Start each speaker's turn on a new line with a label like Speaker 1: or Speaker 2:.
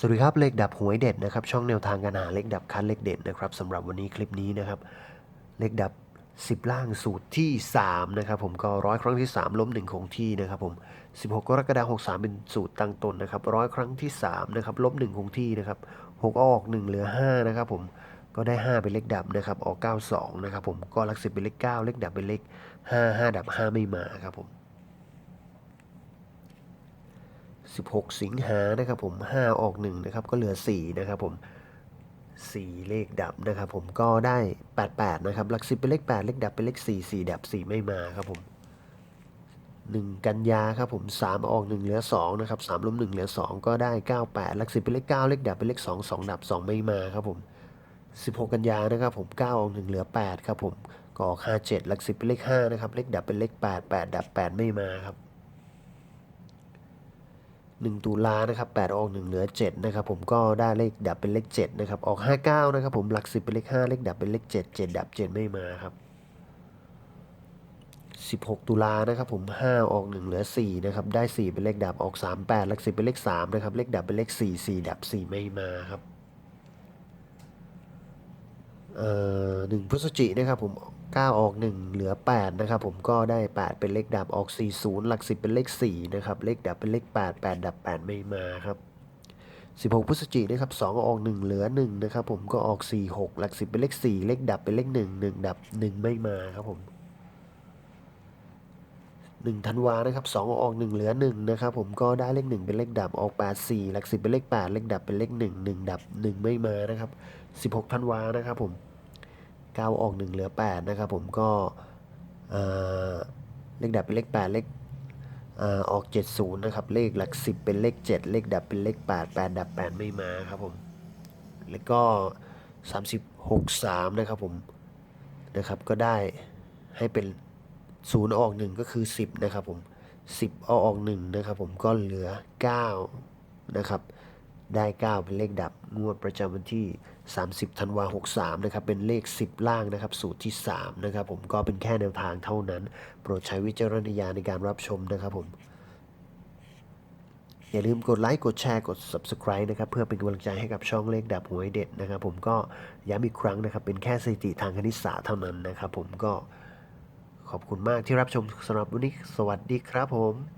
Speaker 1: สวัสดีครับเลขดับหวยเด็ดนะครับช่องแนวทางการหาเลขดับคันเลขเด็ดนะครับสำหรับวันนี้คลิปนี้นะครับเลขดับ 10 ล่างสูตรที่3นะครับผมก็ร้อยครั้งที่ 3 ล้ม1คงที่นะครับผม16 กรกฎาคม63 เป็นสูตรตั้งต้นนะครับร้อยครั้งที่3นะครับล้ม1คงที่นะครับ6ออก 1 เหลือ 5 นะครับผมก็ได้ 5 เป็นเลขดับนะครับออก 92 นะครับผมก็ลักสิบเป็นเลข 9 เลขดับเป็นเลข 5 5 ดับ 5 ไม่มาครับผม 16 สิงหานะครับผม 5 ออก1นะครับก็เหลือ 4 นะครับผม 4 เลขดับนะครับผมก็ได้ 88 นะครับหลักสิบเป็นเลข 8 เลขดับเป็นเลข 4 4 ดับ 4 ไม่มาครับผม 1 กันยาครับผม 3 ออก 1 เหลือ 2 นะครับ 3ล้ม1เหลือ 2 ก็ได้ 98 หลักสิบเป็นเลข 9 เลขดับเป็นเลข 2 2 ดับ 2 ไม่มาครับผม 16 กันยานะครับผม 9 ออก 1 เหลือ 8 ครับผมก็ออก 57 หลักสิบเป็นเลข 5 นะครับ เลขดับเป็นเลข 8 8 ดับ 8 ไม่มาครับ 1 ตุลานะครับ8ออก 1 เหลือ 7 นะครับ ผมก็ได้เลขดับเป็นเลข 7 นะครับ ออก 59 นะครับ ผมหลัก 10 เป็นเลข 5 เลขดับเป็นเลข 7 7 ดับ 7 ไม่มาครับ 16 ตุลานะครับ ผม 5 ออก 1 เหลือ 4 นะครับ ได้ 4 เป็นเลขดับออก 38 หลัก 10 เป็นเลข 3 นะครับ เลขดับเป็นเลข 4 4 ดับ 4 ไม่มาครับ เอ่อ1พฤศจินะครับผม9ออก 1 เหลือ 8 นะครับผมก็ได้ 8 เป็นเลขดับออก 40 หลัก 10 เป็นเลข 4 นะครับ เลขดับเป็นเลข 8 8 ดับ 8 ไม่มาครับ 16 พฤศจิกนะครับ 2 ออก 1 เหลือ 1 นะครับผมก็ออก 46 หลัก 10 เป็นเลข 4 เลขดับเป็นเลข 1 1 ดับ 1 ไม่มาครับผม 1ธันวานะครับ2ออก 1 เหลือ 1 นะครับ ผมก็ได้เลข 1 เป็นเลขดับออก 8 4 หลัก 10 เป็นเลข 8 เลขดับเป็นเลข 1 1 ดับ 1 ไม่มานะครับ 16ธันวานะครับผม9ออก 1 เหลือ 8 นะครับ ผมก็เลขดับเป็นเลข 8 เลขเอ่อออก 70 นะครับ เลขหลัก 10 เป็นเลข 7 เลขดับเป็นเลข 8 8 ดับ 8 ไม่มาครับผมแล้วก็ 36 3 นะครับผมนะครับก็ได้ให้เป็น 0ออก1ก็คือ10นะครับผม10เอาออก1นะครับผมก็เหลือ9นะครับได้ 9 เป็นเลขดับ งวดประจำวันที่ 30ธันวา63 นะครับ เป็นเลข 10 ล่างนะครับ สูตรที่ 3 นะครับ ผมก็เป็นแค่แนวทางเท่านั้น โปรดใช้วิจารณญาณในการรับชมนะครับผม อย่าลืมกดไลค์ กดแชร์ กด Subscribe นะครับ เพื่อเป็นกำลังใจให้กับช่องเลขดับหวยเด็ดนะครับ ผมก็ย้ำอีกครั้งนะครับ เป็นแค่สถิติทางคณิตศาสตร์เท่านั้นนะครับ ผมก็ ขอบคุณมากที่รับชมสำหรับวันนี้ สวัสดีครับผม